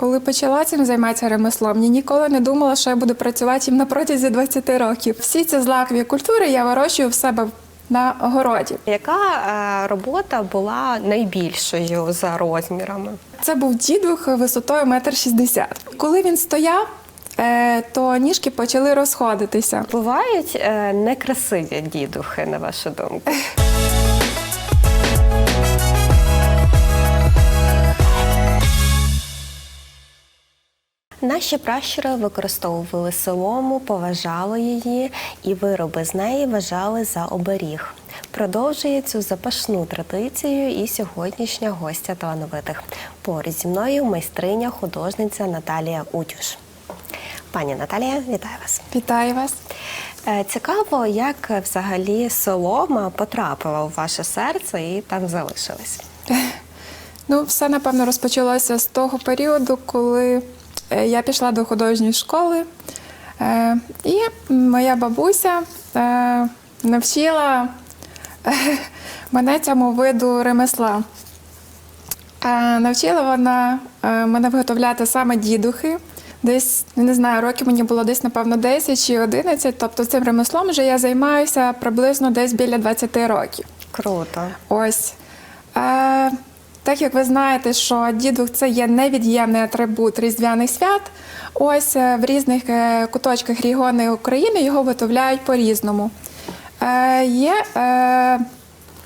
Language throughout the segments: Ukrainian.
Коли почала цим займатися ремеслом, я ніколи не думала, що я буду працювати їм на протязі 20 років. Всі ці злакові культури я вирощую в себе на городі. Яка е, робота була найбільшою за розмірами? Це був дідух висотою метр шістдесят. Коли він стояв, е, то ніжки почали розходитися. Бувають е, некрасиві дідухи, на вашу думку? Наші пращури використовували солому, поважали її, і вироби з неї вважали за оберіг. Продовжує цю запашну традицію і сьогоднішня гостя талановитих. Поруч зі мною майстриня, художниця Наталія Утюш. Пані Наталія, вітаю вас. Вітаю вас. Е, Цікаво, як взагалі солома потрапила у ваше серце і там залишилась. Ну, все напевно розпочалося з того періоду, коли я пішла до художньої школи, Е, і моя бабуся е, навчила е, мене цьому виду ремесла. Е, Навчила вона е, мене виготовляти саме дідухи. Десь не знаю, років мені було десь, напевно, 10 чи 11. Тобто цим ремеслом вже я займаюся приблизно десь біля 20 років. Круто. Ось. Е, так як ви знаєте, що дідух це є невід'ємний атрибут різдвяних свят. Ось е, в різних е, куточках регіони України його виготовляють по-різному. Е, є е,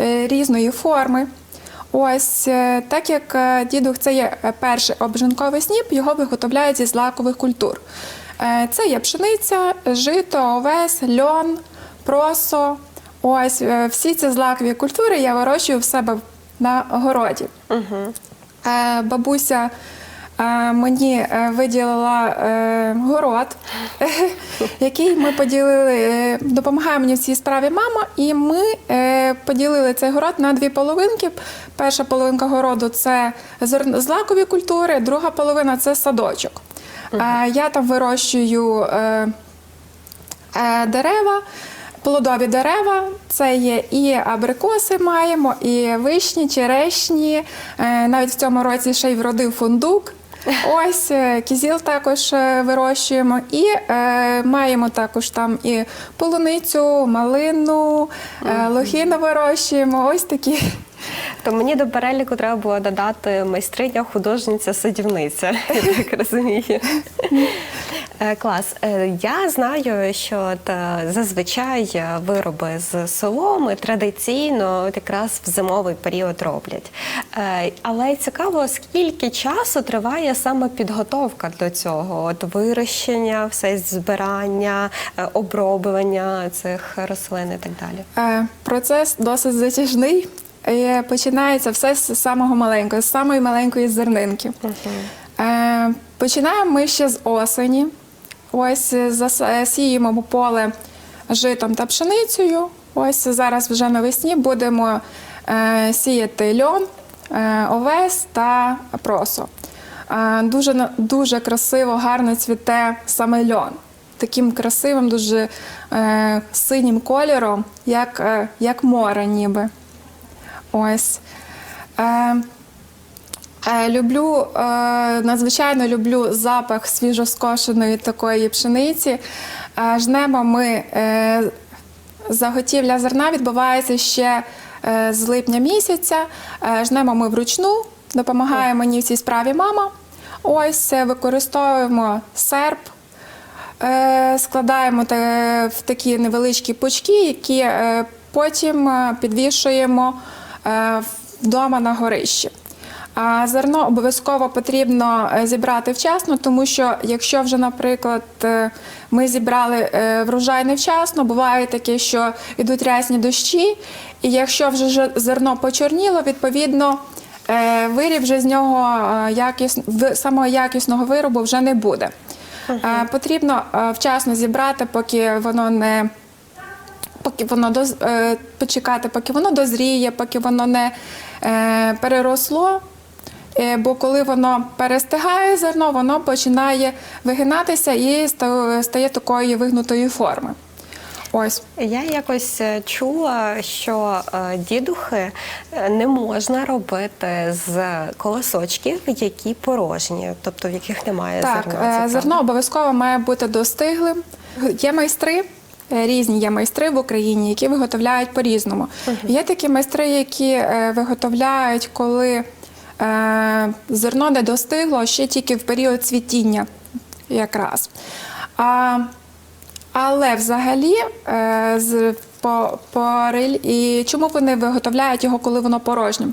е, різної форми. Ось е, так як е, дідух це є е, перший обжинковий сніп, його виготовляють зі злакових культур. Е, Це є пшениця, жито, овес, льон, просо. Ось е, всі ці злакові культури я вирощую в себе на городі. Угу. Бабуся е, мені е, виділила город, який ми поділили, допомагає мені в цій справі мама, і ми поділили цей город на дві половинки. Перша половинка городу це злакові культури, друга половина це садочок. Е, Я там вирощую дерева. Плодові дерева це є і абрикоси маємо, і вишні, черешні. Е, Навіть в цьому році ще й вродив фундук. Ось е, кізіл також е, вирощуємо, і е, маємо також там і полуницю, малину, е, лохину вирощуємо. Ось такі. То мені до переліку треба було додати майстриня, художниця, садівниця. Я так розумію. Е, Клас. Е, Я знаю, що е, зазвичай вироби з соломи традиційно якраз в зимовий період роблять. Але цікаво, скільки часу триває саме підготовка до цього? От вирощення, все збирання, оброблення цих рослин і так далі. Процес досить затяжний. Е, Починається все з самого маленького, з самої маленької зернинки. Е, Починаємо ми ще з осені. Ось е, зас- е, сіємо поле житом та пшеницею. Ось зараз вже навесні будемо сіяти льон, овес та просо. Дуже, дуже красиво, гарно цвіте саме льон. Таким красивим, дуже е, синім кольором, як, е, як море ніби. Ось. Е, Е, Люблю, е, надзвичайно люблю запах свіжоскошеної такої пшениці. Е, Жнемо ми, е, заготівля зерна відбувається ще е, з липня місяця. Е, Жнемо ми вручну, допомагає мені в цій справі мама. Ось е, використовуємо серп, Е, складаємо в такі невеличкі пучки, які е, потім підвішуємо вдома на горищі. А зерно обов'язково потрібно е, зібрати вчасно, тому що якщо вже, наприклад, е, ми зібрали е, врожай невчасно, буває таке, що йдуть рясні дощі, і якщо вже зерно почорніло, відповідно е, виріб вже з нього е, якіс... самого якісного виробу вже не буде. Е, Потрібно е, вчасно зібрати, поки воно не поки воно доз... е, почекати, поки воно дозріє, поки воно не е, переросло. Е, Бо коли воно перестигає зерно, воно починає вигинатися і стає такої вигнутої форми. Ось. Я якось чула, що дідухи не можна робити з колосочків, які порожні, тобто в яких немає Так, зерна. правда? зерно обов'язково має бути достиглим. Є майстри, різні є майстри в Україні, які виготовляють по-різному. Є такі майстри, які е, виготовляють, коли е, зерно не достигло ще тільки в період цвітіння якраз. А, але взагалі е, з по, по рель- і чому вони виготовляють його, коли воно порожнє?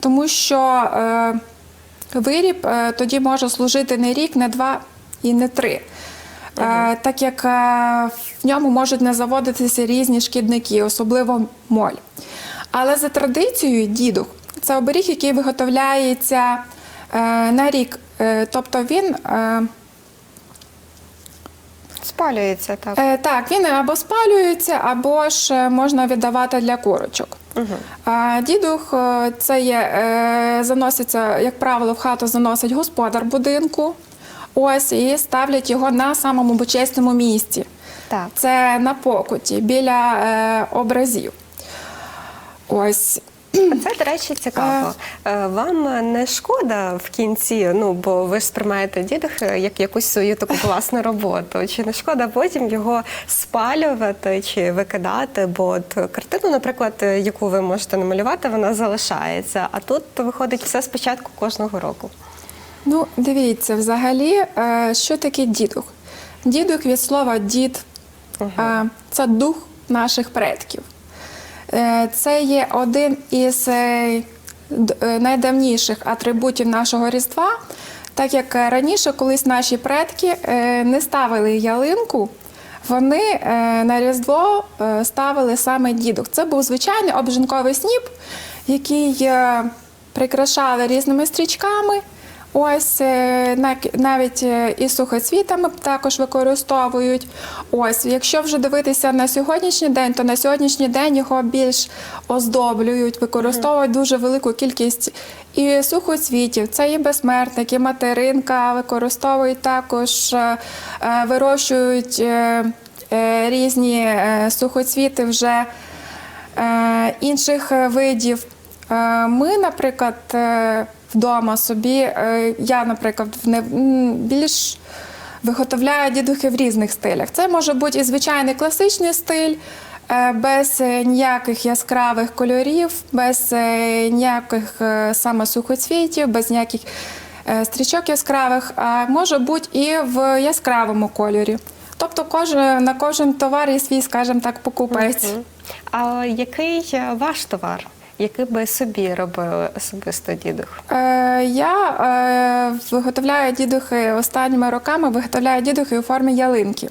Тому що е, виріб е, тоді може служити не рік, не два і не три. Е, так як е, в ньому можуть не заводитися різні шкідники, особливо моль. Але за традицією дідух це оберіг, який виготовляється е, на рік. Е, тобто він. Е, спалюється так. Е, так, він або спалюється, або ж можна віддавати для курочок. А дідух це є, е, заноситься, як правило, в хату заносить господар будинку. Ось і ставлять його на самому почесному місці. Так. Це на покуті біля е, образів. Ось. Це, до речі, цікаво. Е, Вам не шкода в кінці, ну бо ви ж сприймаєте дідух як якусь свою таку власну роботу. Чи не шкода потім його спалювати чи викидати? Бо от картину, наприклад, яку ви можете намалювати, вона залишається. А тут виходить все спочатку кожного року. Ну, дивіться, взагалі, е, що таке дідух? Дідух від слова дід е, це дух наших предків. Е, Це є один із найдавніших атрибутів нашого Різдва, так як раніше колись наші предки не ставили ялинку, вони на Різдво ставили саме дідух. Це був звичайний обжинковий сніп, який прикрашали різними стрічками. Ось е, навіть е, і сухоцвітами також використовують. Ось, якщо вже дивитися на сьогоднішній день, то на сьогоднішній день його більш оздоблюють, використовують дуже велику кількість і сухоцвітів. Це і безсмертник, і материнка, використовують також, е, вирощують різні сухоцвіти вже інших видів. Ми, наприклад, вдома собі, е, я, наприклад, не- більш виготовляю дідухи в різних стилях. Це може бути і звичайний класичний стиль, е, без е, ніяких яскравих кольорів, без ніяких саме сухоцвітів, без ніяких стрічок яскравих, а може бути і в яскравому кольорі. Тобто кожен, на кожен товар є свій, скажімо так, покупець. А який ваш товар? Який би собі робили особисто дідух? Е, я е, виготовляю дідухи останніми роками, виготовляю дідухи у формі ялинки.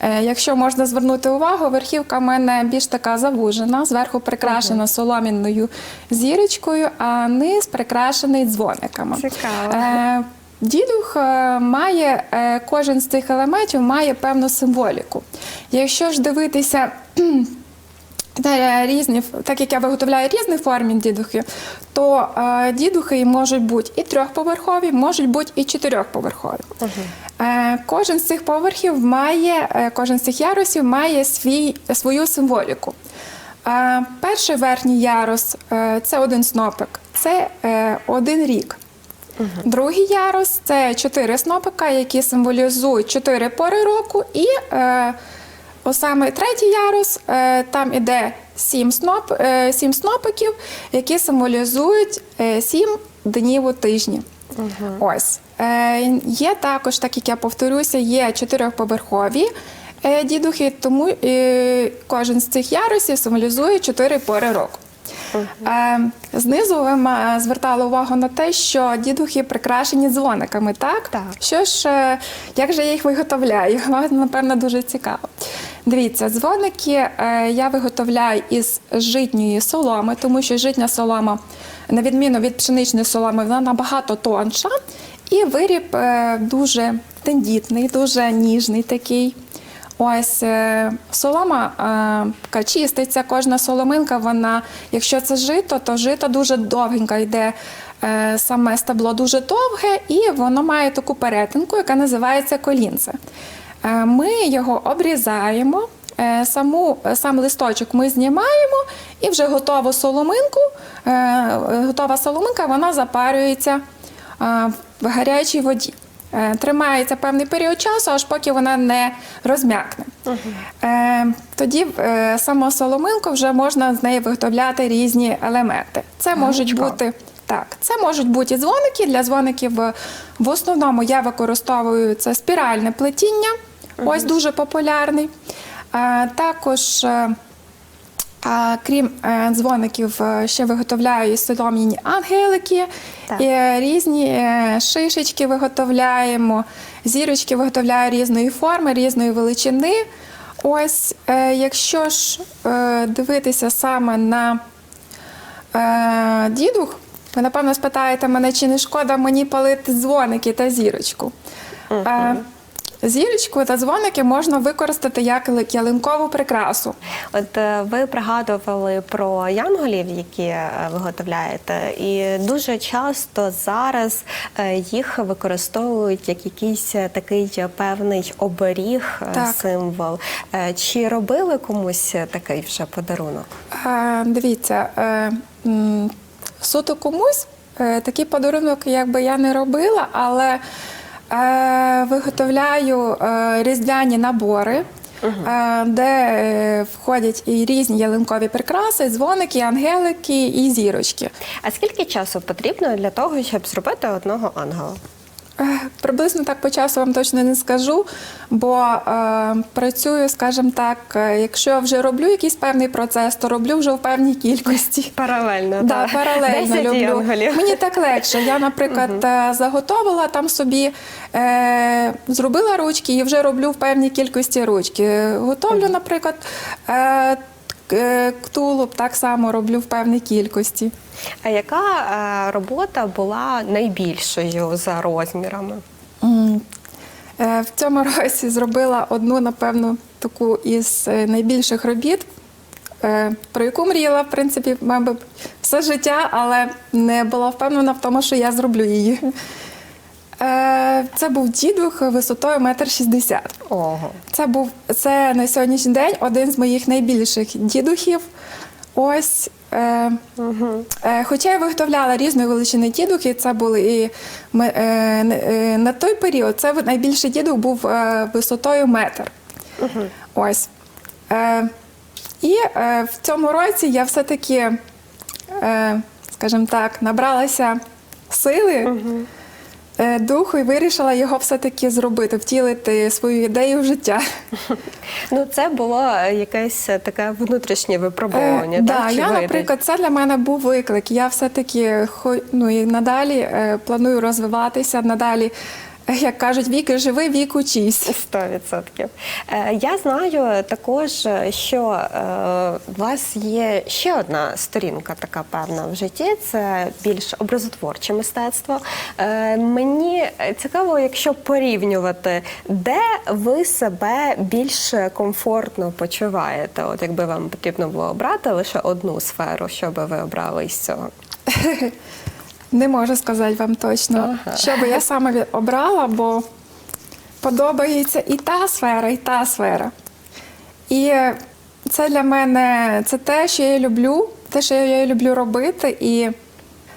Е, якщо можна звернути увагу, верхівка в мене більш така завужена, зверху прикрашена соломінною зірочкою, а низ прикрашений дзвониками. Цікаво. Е, Дідух е, має е, кожен з цих елементів має певну символіку. Якщо ж дивитися різні, так як я виготовляю різні формі дідухи, то е, дідухи можуть бути і трьохповерхові, можуть бути і чотирьохповерхові. Е, кожен з цих поверхів має, е, кожен з цих ярусів має свій, свою символіку. Е, перший верхній ярус е, це один снопик, це е, один рік. Другий ярус це чотири снопика, які символізують чотири пори року, і е, саме третій ярус е, там іде сім, сноп, е, сім снопиків, які символізують е, сім днів у тижні. Ось е, є також, так як я повторюся, є чотирьохповерхові дідухи, тому кожен з цих ярусів символізує чотири пори року. Знизу ви звертали увагу на те, що дідухи прикрашені дзвониками, так? Так. Що ж, як же я їх виготовляю? Вам, напевно, дуже цікаво. Дивіться, дзвоники е, я виготовляю із житньої соломи, тому що житня солома, на відміну від пшеничної соломи, вона набагато тонша. І виріб е, дуже тендітний, дуже ніжний такий. Ось е, солома чиститься, кожна соломинка, вона, якщо це жито, то жито дуже довгенько йде. Саме стебло дуже довге, і воно має таку перетинку, яка називається колінце. Е, Ми його обрізаємо. е, саму, е, сам листочок ми знімаємо і вже готову соломинку, готова соломинка, вона запарюється в гарячій воді. Тримається певний період часу, аж поки вона не розм'якне. Е, Тоді е, саму соломинку вже можна з неї виготовляти різні елементи. Це можуть цікаво. бути так, це можуть бути і дзвоники. Для дзвоників в основному я використовую це спіральне плетіння, ось дуже популярний. Е, Також, е, а, крім е, дзвоників, ще виготовляю і солом'яні ангелики, Так. і різні шишечки виготовляємо, зірочки виготовляю різної форми, різної величини. Ось, якщо ж дивитися саме на дідух, ви напевно спитаєте мене, чи не шкода мені палити дзвоники та зірочку. Е, зірочку та дзвоники можна використати як ялинкову прикрасу. От е, ви пригадували про янголів, які е, виготовляєте, і дуже часто зараз е, їх використовують як якийсь такий певний оберіг, Так. символ. Чи робили комусь такий вже подарунок? Е, дивіться, е, суто комусь е, такий подарунок якби я не робила, але виготовляю е, різдвяні набори. е, Де е, входять і різні ялинкові прикраси, дзвоники, ангелики і зірочки. А скільки часу потрібно для того, щоб зробити одного ангела? Е, Приблизно так по часу вам точно не скажу, бо е, працюю, скажімо так, е, якщо я вже роблю якийсь певний процес, то роблю вже в певній кількості. Паралельно, Да, так. паралельно 10 люблю. янголів. Мені так легше. Я, наприклад, е, заготовила там собі, е, зробила ручки і вже роблю в певній кількості ручки. Готовлю, наприклад, е, тулуб так само роблю в певній кількості. А яка е, робота була найбільшою за розмірами? Е, В цьому році зробила одну, напевно, таку із е, найбільших робіт, е, про яку мріяла, в принципі, мабуть, все життя, але не була впевнена в тому, що я зроблю її. Е, Це був дідух висотою 1,60 м. Ого. Це був це на сьогоднішній день один з моїх найбільших дідухів. Ось. Е, е, хоча я виготовляла різної величини дідухи, це були і е, е, на той період це найбільший дідух був е, висотою метр. Ось. Е, і е, в цьому році я все-таки, е, скажімо так, набралася сили. е, Духу і вирішила його все-таки зробити, втілити свою ідею в життя. Ну, це було е, якесь е, таке внутрішнє випробування. Е, так? да, Чи я, вийде? наприклад, це для мене був виклик. Я все-таки ну, і надалі е, планую розвиватися, надалі, е, як кажуть, віки живи, вік учись. Сто відсотків. Е, Я знаю також, що е, у вас є ще одна сторінка, така певна в житті. Це більш образотворче мистецтво. Е, Мені цікаво, якщо порівнювати, де ви себе більш комфортно почуваєте? От якби вам потрібно було обрати лише одну сферу, що би ви обрали із цього? Не можу сказати вам точно, Ага. що би я саме обрала, бо подобається і та сфера, і та сфера. І це для мене це те, що я люблю, те, що я люблю робити. І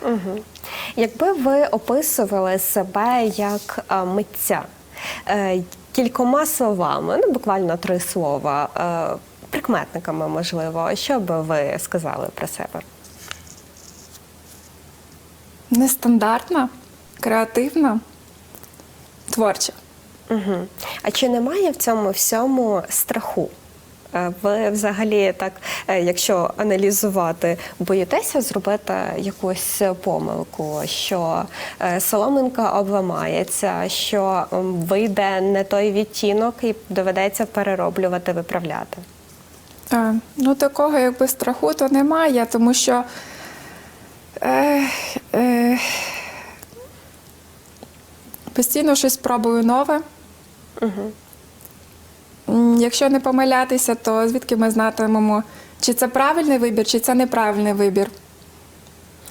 Угу. Якби ви описували себе як а, митця е, кількома словами, ну буквально три слова, е, прикметниками, можливо, що би ви сказали про себе? Нестандартна, креативна, творча. Угу. А чи немає в цьому всьому страху? Е, Ви взагалі так, е, якщо аналізувати, боїтеся зробити якусь помилку, що е, соломинка обламається, що вийде не той відтінок і доведеться перероблювати, виправляти. Е, Ну, такого якби страху то немає, тому що е, е, постійно щось пробую нове. Угу. Якщо не помилятися, то звідки ми знатимемо, чи це правильний вибір, чи це неправильний вибір.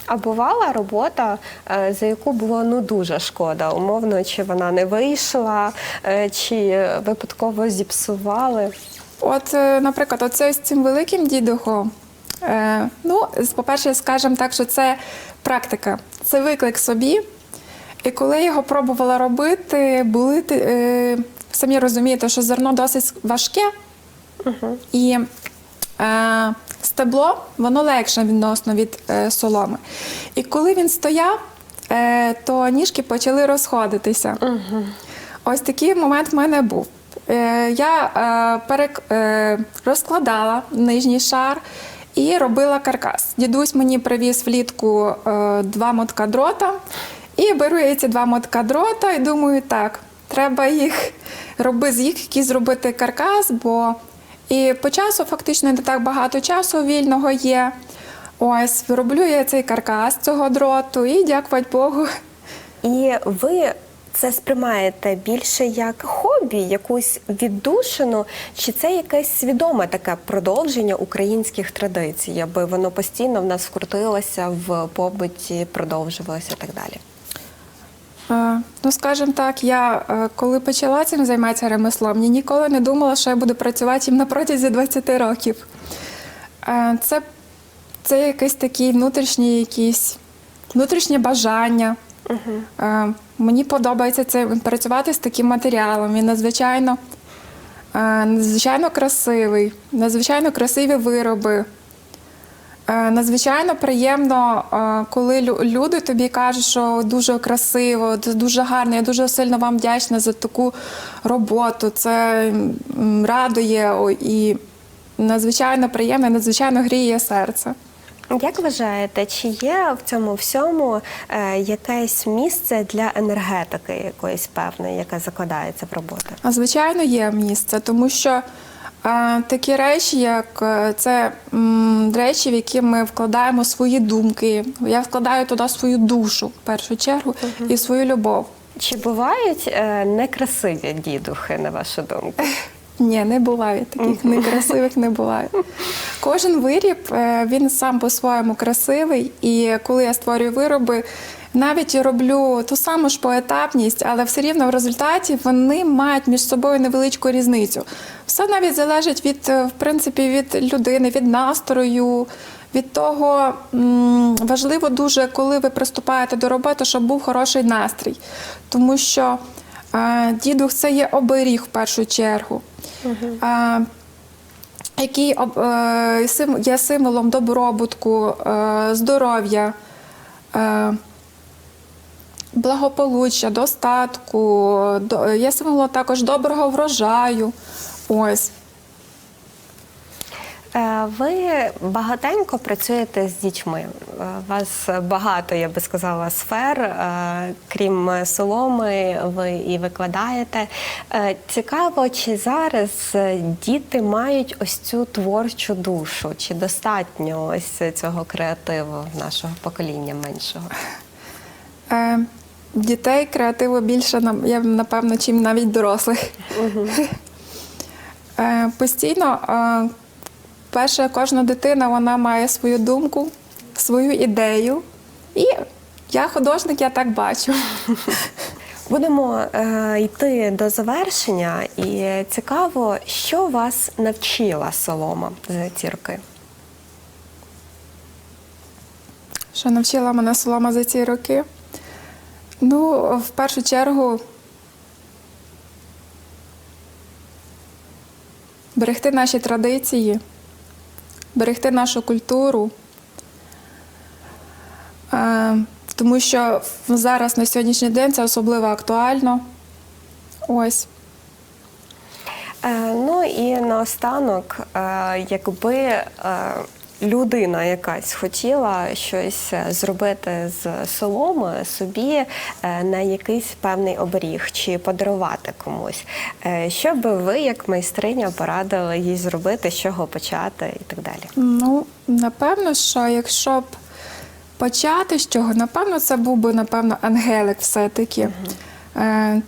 А бувала робота, е, за яку було ну дуже шкода, умовно, чи вона не вийшла, е, чи випадково зіпсували. От, е, наприклад, оце з цим великим дідухом. Ну, по-перше, скажемо так, що це практика, це виклик собі. І коли я його пробувала робити, були е, самі розумієте, що зерно досить важке, і е, стебло воно легше відносно від е, соломи. І коли він стояв, е, то ніжки почали розходитися. Ось такий момент в мене був. Е, я е, перек, е, розкладала нижній шар і робила каркас. Дідусь мені привіз влітку е, два мотка дрота, і беру я ці два мотка дрота і думаю, так, треба їх роби, з їх якийсь зробити каркас, бо і по часу фактично не так багато часу вільного є. Ось, роблю я цей каркас цього дроту і дякувати Богу. І ви це сприймаєте більше як хобі, якусь віддушину, чи це якесь свідоме таке продовження українських традицій, аби воно постійно в нас вкрутилося в побуті, продовжувалося і так далі? Е, Ну, скажімо так, я е, коли почала цим займатися ремеслом, я ніколи не думала, що я буду працювати їм на протязі 20 років. Е, Це, це якийсь такий внутрішній якийсь внутрішнє бажання. Е, Мені подобається це працювати з таким матеріалом. Він надзвичайно, е, надзвичайно красивий, надзвичайно красиві вироби. Е, Надзвичайно приємно, коли люди тобі кажуть, що дуже красиво, дуже гарно. Я дуже сильно вам вдячна за таку роботу. Це радує і надзвичайно приємно, надзвичайно гріє серце. Як вважаєте, чи є в цьому всьому е, якесь місце для енергетики якоїсь певної, яка закладається в роботу? А звичайно, є місце, тому що е, такі речі, як е, це м, речі, в які ми вкладаємо свої думки. Я вкладаю туди свою душу в першу чергу і свою любов. Чи бувають е, некрасиві дідухи, на вашу думку? Ні, не буває таких некрасивих не буває. Кожен виріб е, він сам по-своєму красивий, і коли я створюю вироби, навіть роблю ту саму ж поетапність, але все рівно в результаті вони мають між собою невеличку різницю. Все навіть залежить від, е, в принципі, від людини, від настрою. Від того важливо дуже, коли ви приступаєте до роботи, щоб був хороший настрій. Тому що е, дідух це є оберіг в першу чергу, е, який е, є символом добробутку, е, здоров'я, е, благополуччя, достатку, до- є символом також доброго врожаю. Ось. Е, Ви багатенько працюєте з дітьми. Е, У вас багато, я би сказала, сфер. Е, Крім соломи, ви і викладаєте. Е, Цікаво, чи зараз е, діти мають ось цю творчу душу, чи достатньо ось цього креативу нашого покоління меншого? Е, дітей креативу більше я напевно, чим навіть дорослих. Е, постійно, е, перше, кожна дитина вона має свою думку, свою ідею. І я художник, я так бачу. Будемо е, йти до завершення, і цікаво, що вас навчила солома з ці роки? Що навчила мене солома за ці роки? Ну, в першу чергу, берегти наші традиції, берегти нашу культуру. Е, Тому що зараз на сьогоднішній день це особливо актуально. Ось. Е, ну і наостанок, е, якби людина якась хотіла щось е, зробити з соломи собі е, на якийсь певний оберіг чи подарувати комусь, е, що би ви, як майстриня, порадили їй зробити, з чого почати і так далі? Ну, напевно, що якщо б почати з чого, напевно, це був би, напевно, ангелик все-таки. Е,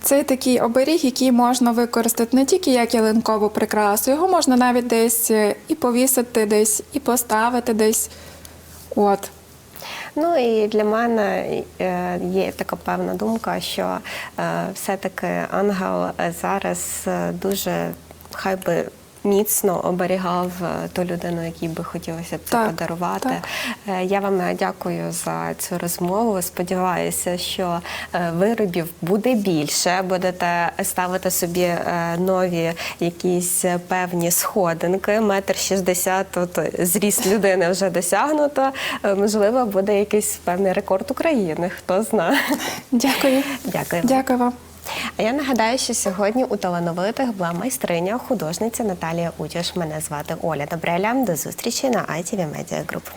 Це такий оберіг, який можна використати не тільки як ялинкову прикрасу, його можна навіть десь е, і повісити десь, і поставити десь. От. Ну і для мене е, є така певна думка, що е, все-таки ангел зараз е, дуже хай би міцно оберігав е, ту людину, якій би хотілося б це Так, подарувати. так. Е, Я вам е, дякую за цю розмову. Сподіваюся, що виробів буде більше. Будете ставити собі нові якісь певні сходинки. Метр шістдесят тут зріст людини вже досягнуто. Можливо, буде якийсь певний рекорд України. Хто знає. Дякую. Дякую. Дякую вам. А я нагадаю, що сьогодні у талановитих була майстриня, художниця Наталія Утіш. Мене звати Оля Добреля. До зустрічі на ITV Media Group.